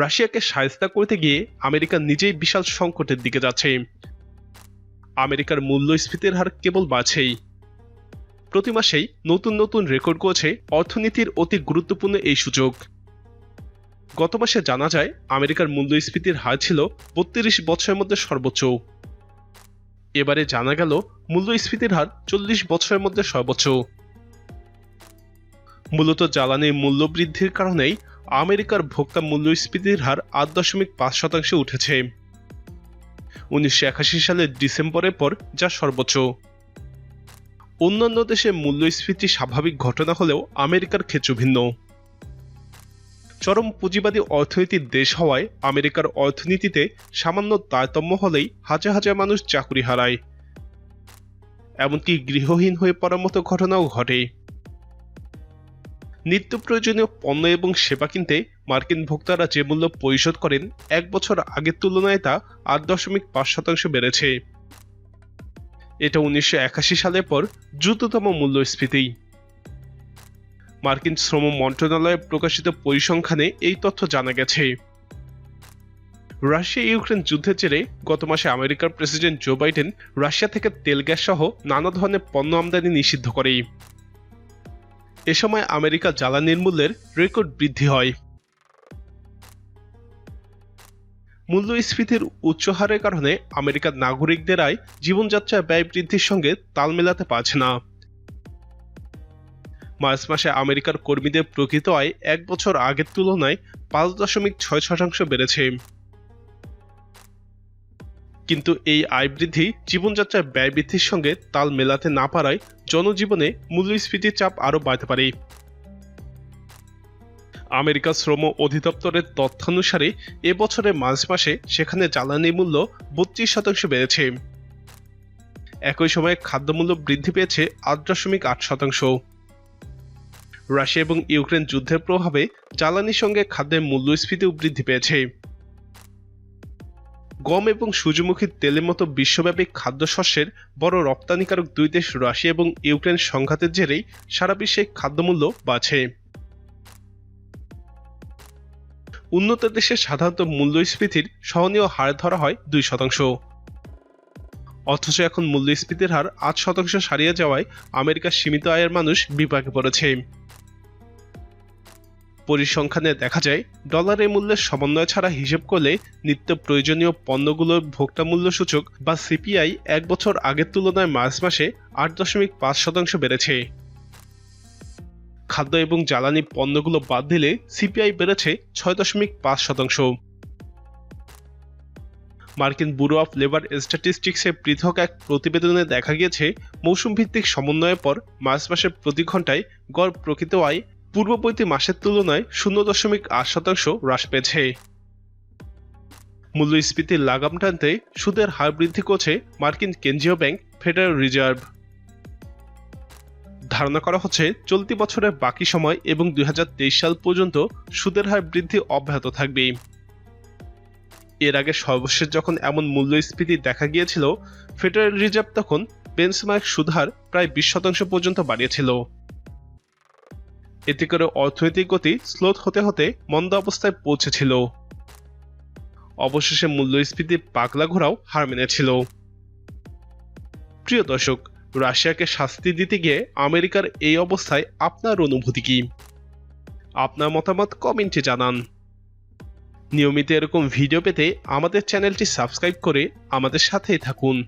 রাশিয়াকে সায়স্তা করতে গিয়ে আমেরিকা নিজেই বিশাল সংকটের দিকে যাচ্ছে। আমেরিকার মূল্যস্ফীতির হার কেবল বাড়ছেই। প্রতি মাসেই নতুন নতুন রেকর্ড করেছে অর্থনীতির অতি গুরুত্বপূর্ণ এই সূচক গত মাসে জানা যায়, আমেরিকার মূল্যস্ফীতির হার ছিল বত্রিশ বছরের মধ্যে সর্বোচ্চ। এবারে জানা গেল, মূল্যস্ফীতির হার চল্লিশ বছরের মধ্যে সর্বোচ্চ। মূলত জ্বালানির মূল্য বৃদ্ধির কারণেই আমেরিকার ভোক্তা মূল্যস্ফীতির হার আট দশমিক পাঁচ শতাংশে উঠেছে। উনিশশো একাশি সালের ডিসেম্বরের পর যা সর্বোচ্চ। অন্যান্য দেশে মূল্যস্ফীতি স্বাভাবিক ঘটনা হলেও আমেরিকার ক্ষেত্র ভিন্ন। চরম পুঁজিবাদী অর্থনীতির দেশ হওয়ায় আমেরিকার অর্থনীতিতে সামান্য তারতম্য হলেই হাজার হাজার মানুষ চাকরি হারায়। এমনকি গৃহহীন হয়ে পড়ার মতো ঘটনাও ঘটে। নিত্য প্রয়োজনীয় পণ্য এবং সেবা কিনতে মার্কিন ভোক্তারা যে মূল্য পরিশোধ করেন এক বছর আগের তুলনায় তা আট দশমিক পাঁচ শতাংশ বেড়েছে। এটা উনিশশো একাশি সালের পর দ্রুততম মূল্যস্ফীতি। মার্কিন শ্রম মন্ত্রণালয়ে প্রকাশিত পরিসংখ্যানে এই তথ্য জানা গেছে। রাশিয়া ইউক্রেন যুদ্ধের জেরে গত মাসে আমেরিকার প্রেসিডেন্ট জো বাইডেন রাশিয়া থেকে তেল গ্যাস সহ নানা ধরনের পণ্য আমদানি নিষিদ্ধ করে এ সময় আমেরিকা জ্বালানির মূল্যের রেকর্ড বৃদ্ধি হয়। মূল্যস্ফীতির উচ্চ হারের কারণে আমেরিকার নাগরিকদের আয় জীবনযাত্রার ব্যয় বৃদ্ধির সঙ্গে তাল মেলাতে পারছে না। মার্চ মাসে আমেরিকার কর্মীদের প্রকৃত আয় এক বছর আগের তুলনায় পাঁচ দশমিক ছয় শতাংশ বেড়েছে। কিন্তু এই আয় বৃদ্ধি জীবনযাত্রার ব্যয় বৃদ্ধির সঙ্গে তাল মেলাতে না পারায় জনজীবনে মূল্যস্ফীতির চাপ আরও বাড়তে পারে। আমেরিকা শ্রম অধিদপ্তরের তথ্যানুসারে এবছরে মার্চ মাসে সেখানে জ্বালানি মূল্য বত্রিশ শতাংশ বেড়েছে। একই সময়ে খাদ্যমূল্য বৃদ্ধি পেয়েছে আট দশমিক আট শতাংশ। রাশিয়া এবং ইউক্রেন যুদ্ধের প্রভাবে জ্বালানির সঙ্গে খাদ্যের মূল্যস্ফীতিও বৃদ্ধি পেয়েছে। গম এবং সূর্যমুখী তেলের মতো বিশ্বব্যাপী খাদ্যশস্যের বড় রপ্তানিকারক দুই দেশ রাশিয়া এবং ইউক্রেন সংঘাতের জেরেই সারা বিশ্বে খাদ্যমূল্য বাড়ছে। উন্নত দেশে সাধারণত মূল্যস্ফীতির সহনীয় হার ধরা হয় দুই শতাংশ। অথচ এখন মূল্যস্ফীতির হার আট শতাংশ সারিয়ে যাওয়ায় আমেরিকার সীমিত আয়ের মানুষ বিপাকে পড়েছে। পরিসংখ্যানে দেখা যায়, ডলারের মূল্যের সমন্বয় ছাড়া হিসেব করলে নিত্য প্রয়োজনীয় পণ্যগুলোর ভোক্তা মূল্য সূচক বা সিপিআই এক বছর আগের তুলনায় মার্চ মাসে আট দশমিক পাঁচ শতাংশ বেড়েছে। খাদ্য এবং জ্বালানি পণ্যগুলো বাদ দিলে সিপিআই বেড়েছে ছয় দশমিক পাঁচ শতাংশ। মার্কিন ব্যুরো অফ লেবার স্ট্যাটিস্টিক্সে পৃথক এক প্রতিবেদনে দেখা গিয়েছে মৌসুম ভিত্তিক সমন্বয়ের পর মার্চ মাসে প্রতি ঘন্টায় গড় প্রকৃত আয় পূর্ববর্তী মাসের তুলনায় শূন্য দশমিক আট শতাংশ হ্রাস পেয়েছে। মূল্যস্ফীতির লাগাম টানতে সুদের হার বৃদ্ধি করছে মার্কিন কেন্দ্রীয় ব্যাংক ফেডারেল রিজার্ভ। ধারণা করা হচ্ছে চলতি বছরের বাকি সময় এবং দুই হাজার তেইশ সাল পর্যন্ত সুদের হার বৃদ্ধি অব্যাহত থাকবে। এর আগে সর্বশেষ যখন এমন মূল্যস্ফীতি দেখা গিয়েছিল, ফেডারেল রিজার্ভ তখন বেঞ্চমার্ক সুদহার প্রায় বিশ শতাংশ পর্যন্ত বাড়িয়েছিল। এতে করে অর্থনৈতিক গতি স্লোথ হতে হতে মন্দ অবস্থায় পৌঁছেছিল। অবশেষে মূল্যস্ফীতি পাগলা ঘোরাও হার মেনেছিল। প্রিয় দর্শক, রাশিয়াকে শাস্তি দিতে গিয়ে আমেরিকার এই অবস্থায় আপনার অনুভূতি কি? আপনার মতামত কমেন্টে জানান। নিয়মিত এরকম ভিডিও পেতে আমাদের চ্যানেলটি সাবস্ক্রাইব করে আমাদের সাথেই থাকুন।